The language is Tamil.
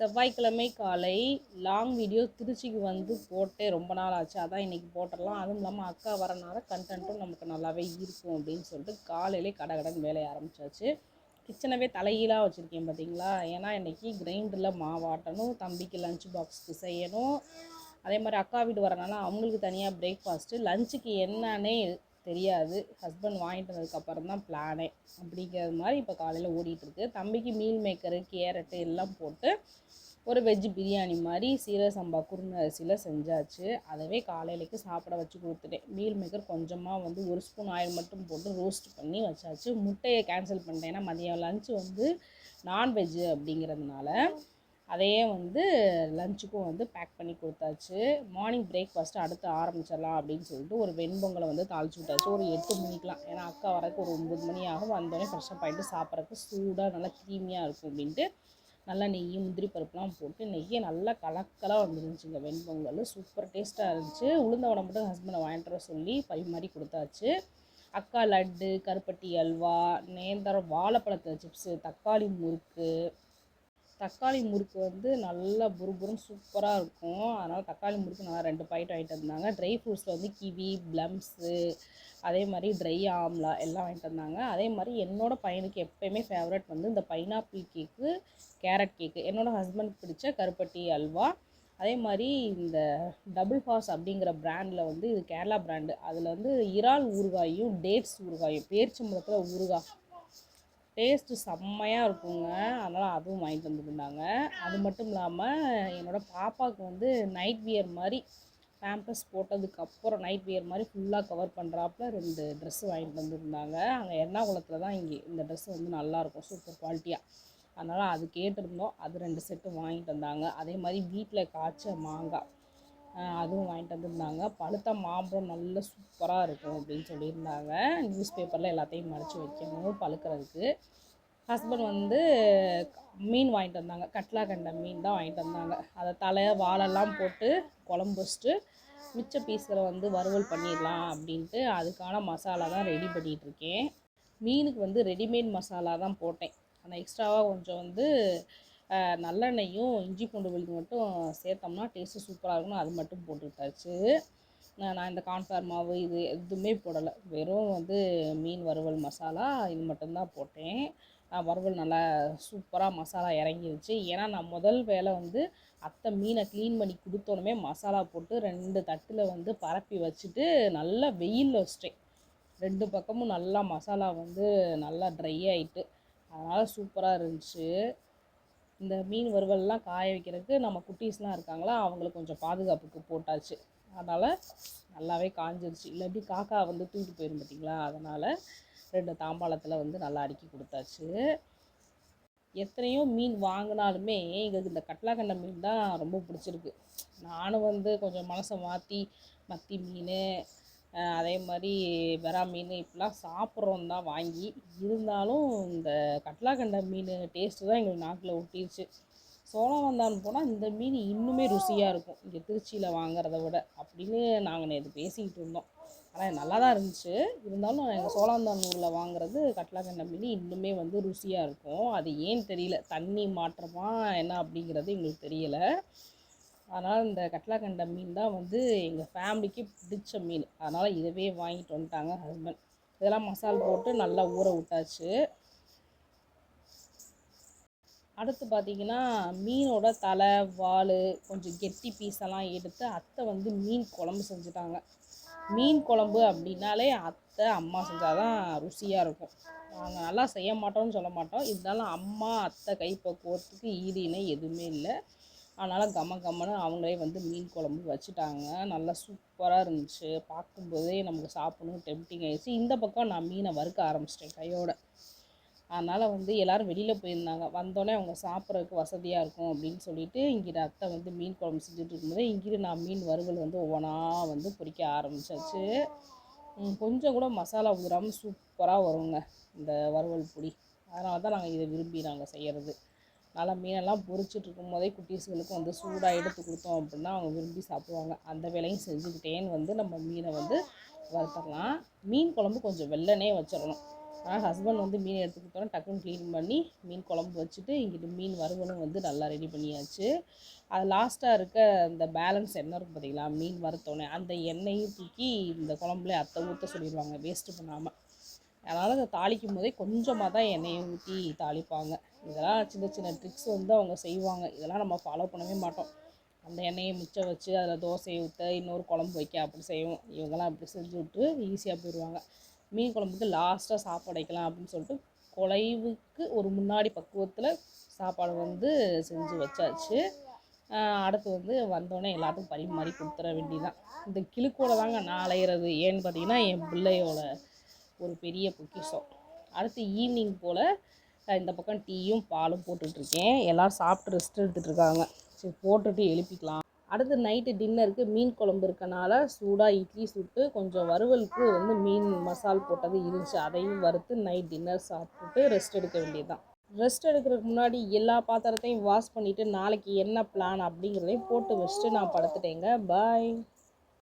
செவ்வாய்க்கிழமை காலை லாங் வீடியோ திருச்சிக்கு வந்து போட்டே ரொம்ப நாள் ஆச்சு. அதான் இன்றைக்கி போட்டுடலாம். அதுவும் இல்லாமல் அக்கா வரனால கண்டென்ட்டும் நமக்கு நல்லாவே இருக்கும் அப்படின்னு சொல்லிட்டு காலையிலே கடை கடன் வேலையை ஆரம்பித்தாச்சு கிச்சனவே தலைகீழாக வச்சுருக்கேன் பார்த்தீங்களா ஏன்னா இன்றைக்கி கிரைண்டரில் மாவாட்டணும் தம்பிக்கு லஞ்ச் பாக்ஸுக்கு செய்யணும். அதே மாதிரி அக்கா வீடு வரனால அவங்களுக்கு தனியாக பிரேக்ஃபாஸ்ட்டு லஞ்சுக்கு என்னன்னே தெரியாது. ஹஸ்பண்ட் வாங்கிட்டு வந்ததுக்கப்புறம் தான் பிளானே அப்படிங்கிறது மாதிரி இப்போ காலையில் ஓடிட்டுருக்கு. தம்பிக்கு மீல் மேக்கரு கேரட்டு எல்லாம் போட்டு ஒரு வெஜ் பிரியாணி மாதிரி சீரக சம்பா குருணை அரிசியில் செஞ்சாச்சு. அதவே காலையிலேக்கு சாப்பிட வச்சு கொடுத்துட்டேன். மீல் மேக்கர் கொஞ்சமாக வந்து ஒரு ஸ்பூன் ஆயில் மட்டும் போட்டு ரோஸ்ட் பண்ணி வச்சாச்சு. முட்டையை கேன்சல் பண்ணிட்டேன். ஏன்னா மதியம் லஞ்சு வந்து நான்வெஜ்ஜு அப்படிங்கிறதுனால. அதையே வந்து லஞ்சுக்கும் வந்து பேக் பண்ணி கொடுத்தாச்சு. மார்னிங் பிரேக்ஃபாஸ்ட்டு அடுத்து ஆரம்பிச்சிடலாம் அப்படின்னு சொல்லிட்டு ஒரு வெண்பொங்கலை வந்து தாளிச்சு விட்டாச்சு. ஒரு எட்டு மணிக்கெலாம். ஏன்னா அக்கா வரக்கு ஒரு ஒம்பது மணி ஆகும். வந்தோடனே ஃப்ரெஷ்ஷப் ஆகிட்டு சாப்பிட்றதுக்கு சூடாக நல்லா க்ரீமியாக இருக்கும் அப்படின்ட்டு நல்லா நெய் முந்திரி பருப்புலாம் போட்டு நெய்யை நல்லா கலக்கலாக வந்துருந்துச்சுங்க வெண்பொங்கல். சூப்பர் டேஸ்ட்டாக இருந்துச்சு. உளுந்த வடை மட்டும் ஹஸ்பண்டை வாங்கிட்டு வர சொல்லி பரிமாறி கொடுத்தாச்சு. அக்கா லட்டு கருப்பட்டி அல்வா நேந்திரம் வாழைப்பழத்தை சிப்ஸு தக்காளி முறுக்கு தக்காளி முறுக்கு வந்து நல்லா புறுபுறுன்னு சூப்பராக இருக்கும். அதனால் தக்காளி முறுக்கு நல்லா ரெண்டு பாக்கெட் வாங்கிட்டு வந்தாங்க. ட்ரை ஃப்ரூட்ஸில் வந்து கிவி ப்ளம்ஸு அதே மாதிரி ட்ரை ஆம்லா எல்லாம் வாங்கிட்டு வந்தாங்க. அதே மாதிரி என்னோடய பையனுக்கு எப்போயுமே ஃபேவரட் வந்து இந்த பைனாப்பிள் கேக்கு கேரட் கேக்கு என்னோடய ஹஸ்பண்ட் பிடிச்ச கருப்பட்டி அல்வா. அதே மாதிரி இந்த டபுள் ஹார்ஸ் அப்படிங்கிற ப்ராண்டில் வந்து இது கேரளா பிராண்டு அதில் வந்து இறால் ஊறுகாயும் டேட்ஸ் ஊறுகாயும் பேரிச்சம்பழத்தில் ஊறுகாய் டேஸ்ட்டு செம்மையாக இருக்குங்க. அதனால் அதுவும் வாங்கிட்டு வந்துருந்தாங்க. அது மட்டும் இல்லாமல் என்னோடய பாப்பாவுக்கு வந்து நைட் வியர் மாதிரி பேம்பஸ் போட்டதுக்கப்புறம் நைட் வியர் மாதிரி ஃபுல்லாக கவர் பண்ணுறாப்புல ரெண்டு ட்ரெஸ்ஸு வாங்கிட்டு வந்திருந்தாங்க. அங்கே எர்ணாகுளத்தில் தான் இங்கே இந்த ட்ரெஸ்ஸு வந்து நல்லாயிருக்கும் சூப்பர் குவாலிட்டியாக அதனால் அது கேட்டிருந்தோம் அது ரெண்டு செட்டு வாங்கிட்டு வந்தாங்க. அதே மாதிரி வீட்டில் காய்ச்ச மாங்காய் அதுவும் வாங்கிட்டு வந்திருந்தாங்க. பழுத்த மாம்பழம் நல்ல சூப்பராக இருக்கும் அப்படின்னு சொல்லியிருந்தாங்க. நியூஸ் பேப்பரில் எல்லாத்தையும் மடித்து வைக்கணும் பழுக்கிறதுக்கு. ஹஸ்பண்ட் வந்து மீன் வாங்கிட்டு வந்தாங்க. கட்லா கண்ட மீன் தான் வாங்கிட்டு வந்தாங்க. அதை தலை வாழெல்லாம் போட்டு குழம்பு வச்சுட்டு மிச்ச பீஸில் வந்து வறுவல் பண்ணிடலாம் அப்படின்ட்டு அதுக்கான மசாலா தான் ரெடி பண்ணிகிட்ருக்கேன் மீனுக்கு வந்து ரெடிமேட் மசாலா தான் போட்டேன். ஆனால் எக்ஸ்ட்ராவாக கொஞ்சம் வந்து நல்லெண்ணெயும் இஞ்சி பூண்டு விழுது மட்டும் சேர்த்தோம்னா டேஸ்ட்டு சூப்பராக இருக்கணும் அது மட்டும் போட்டுக்கிட்டாச்சு. நான் இந்த கான்ஃபார் மாவு இது எதுவுமே போடலை. வெறும் வந்து மீன் வறுவல் மசாலா இது மட்டும்தான் போட்டேன். வறுவல் நல்லா சூப்பராக மசாலா இறங்கிருச்சு. ஏன்னா நான் முதல் வேலை வந்து அத்தை மீனை க்ளீன் பண்ணி கொடுத்தோடனே மசாலா போட்டு ரெண்டு தட்டில் வந்து பரப்பி வச்சுட்டு நல்லா வெயிலில் வச்சிட்டேன். ரெண்டு பக்கமும் நல்லா மசாலா வந்து நல்லா ட்ரை ஆகிட்டு அதனால் சூப்பராக இருந்துச்சு. இந்த மீன் வறுவல்லாம் காய வைக்கிறதுக்கு நம்ம குட்டீஸ்லாம் இருக்காங்களா அவங்களுக்கு கொஞ்சம் பாதுகாப்புக்கு போட்டாச்சு. அதனால் நல்லாவே காஞ்சிருச்சு. இல்லாட்டி காக்கா வந்து தூக்கிட்டு போயிடும் பார்த்தீங்களா அதனால் ரெண்டு தாம்பாளத்தில் வந்து நல்லா அடுக்கி கொடுத்தாச்சு. எத்தனையோ மீன் வாங்கினாலுமே எங்களுக்கு இந்த கட்லாக்கண்டை மீன் தான் ரொம்ப பிடிச்சிருக்கு. நானும் வந்து கொஞ்சம் மனசை மாற்றி மத்தி மீன் அதே மாதிரி வெறா மீன் இப்படிலாம் சாப்பிட்றோம் தான் வாங்கி இருந்தாலும் இந்த கட்லாக்கண்டை மீன் டேஸ்ட்டு தான் எங்களுக்கு நாக்கில் ஒட்டிருச்சு. சோழவந்தான் போனால் இந்த மீன் இன்னுமே ருசியாக இருக்கும். இங்கே திருச்சியில் வாங்குறத விட அப்படின்னு நாங்கள் நேற்று பேசிக்கிட்டு இருந்தோம். ஆனால் நல்லா தான் இருந்துச்சு. இருந்தாலும் எங்கள் சோழாந்தானூரில் வாங்குறது கட்லாக்கண்டை மீன் இன்னுமே வந்து ருசியாக இருக்கும். அது ஏன்னு தெரியல. தண்ணி மாற்றமா என்ன அப்படிங்கிறது எங்களுக்கு தெரியலை. அதனால் இந்த கட்லாக்கண்டை மீன் தான் வந்து எங்கள் ஃபேமிலிக்கு பிடிச்ச மீன். அதனால் இதவே வாங்கிட்டு வந்துட்டாங்க ஹஸ்பண்ட் இதெல்லாம் மசால் போட்டு நல்லா ஊற விட்டாச்சு. அடுத்து பார்த்திங்கன்னா மீனோட தலை வால் கொஞ்சம் கெட்டி பீஸெல்லாம் எடுத்து அத்தை வந்து மீன் குழம்பு செஞ்சுட்டாங்க. மீன் குழம்பு அப்படின்னாலே அத்தை அம்மா செஞ்சால் தான் ருசியாக இருக்கும். நாங்கள் நல்லா செய்ய மாட்டோம்னு சொல்ல மாட்டோம். இருந்தாலும் அம்மா அத்தை கைப்பக்குவத்துக்கு ஈடு இணை எதுவுமே இல்லை. அதனால் கம கம்மனு அவங்களே வந்து மீன் குழம்பு வச்சுட்டாங்க. நல்லா சூப்பராக இருந்துச்சு. பார்க்கும்போதே நமக்கு சாப்பிடணும் டெம்டிங் ஆயிடுச்சு. இந்த பக்கம் நான் மீனை வறுக்க ஆரம்பிச்சிட்டேன் கையோட. அதனால் வந்து எல்லோரும் வெளியில் போயிருந்தாங்க. வந்தோடனே அவங்க சாப்பிட்றதுக்கு வசதியாக இருக்கும் அப்படின்னு சொல்லிட்டு இங்கிட்ட அத்தை வந்து மீன் குழம்பு செஞ்சுட்டு இருக்கும்போது இங்கிட்டு நான் மீன் வறுவல் வந்து ஒவ்வொன்றா வந்து பொரிக்க ஆரம்பிச்சாச்சு. கொஞ்சம் கூட மசாலா ஊறாமல் சூப்பராக வருங்க இந்த வறுவல் பொடி. அதனால தான் நாங்கள் இதை விரும்பி நாங்கள் செய்கிறது நல்லா மீனெல்லாம் பொறிச்சிட்டு இருக்கும் போதே குட்டீஸ்களுக்கும் வந்து சூடாக எடுத்து கொடுத்தோம் அப்படின்னா அவங்க விரும்பி சாப்பிடுவாங்க. அந்த வேலையும் செஞ்சுக்கிட்டேன்னு வந்து நம்ம மீனை வந்து வறுத்துடலாம். மீன் குழம்பு கொஞ்சம் வெள்ளனே வச்சிடணும். ஆனால் ஹஸ்பண்ட் வந்து மீன் எடுத்து கொடுத்தோன்னே டக்குன்னு க்ளீன் பண்ணி மீன் குழம்பு வச்சுட்டு இங்கிட்டு மீன் வறுவலும் வந்து நல்லா ரெடி பண்ணியாச்சு. அது லாஸ்ட்டாக இருக்க இந்த பேலன்ஸ் எண்ணெய் இருக்கும் பார்த்தீங்களா மீன் வறுத்தோன்னே அந்த எண்ணெயும் தூக்கி இந்த குழம்புல அத்தை ஊற்ற சொல்லிடுவாங்க வேஸ்ட்டு பண்ணாமல் அதனால் அதை தாளிக்கும் போதே கொஞ்சமாக தான் எண்ணெயை ஊற்றி தாளிப்பாங்க. இதெல்லாம் சின்ன சின்ன ட்ரிக்ஸ் வந்து அவங்க செய்வாங்க. இதெல்லாம் நம்ம ஃபாலோ பண்ணவே மாட்டோம். அந்த எண்ணெயை மிச்சம் வச்சு அதில் தோசையை ஊற்ற இன்னொரு குழம்பு வைக்க அப்படி செய்வோம். இவங்கெல்லாம் அப்படி செஞ்சு விட்டு ஈஸியாக போயிடுவாங்க மீன் குழம்புக்கு லாஸ்ட்டாக சாப்பாடு வைக்கலாம் அப்படின்னு சொல்லிட்டு குலைவுக்கு ஒரு முன்னாடி பக்குவத்தில் சாப்பாடு வந்து செஞ்சு வச்சாச்சு. அடுத்து வந்து வந்தோடனே எல்லாத்துக்கும் பரிமாறி கொடுத்துட வேண்டியதான் இந்த கிழுக்கோட தாங்க நான் அலையிறது. ஏன்னு பார்த்தீங்கன்னா என் பிள்ளையோட ஒரு பெரிய பொக்கிஷம். அடுத்து ஈவினிங் போல் இந்த பக்கம் டீயும் பாலும் போட்டுட்ருக்கேன். எல்லோரும் சாப்பிட்டு ரெஸ்ட் எடுத்துகிட்டு இருக்காங்க சரி போட்டுட்டு எழுப்பிக்கலாம். அடுத்து நைட்டு டின்னருக்கு மீன் குழம்பு இருக்கனால சூடாக இட்லி சுட்டு கொஞ்சம் வறுவலுக்கு வந்து மீன் மசால் போட்டது இருந்துச்சு. அதையும் வறுத்து நைட் டின்னர் சாப்பிட்டுட்டு ரெஸ்ட் எடுக்க வேண்டியதுதான். ரெஸ்ட் எடுக்கிறதுக்கு முன்னாடி எல்லா பாத்திரத்தையும் வாஷ் பண்ணிவிட்டு நாளைக்கு என்ன பிளான் அப்படிங்கிறதையும் போட்டு வச்சுட்டு நான் படுத்துட்டேங்க. பாய்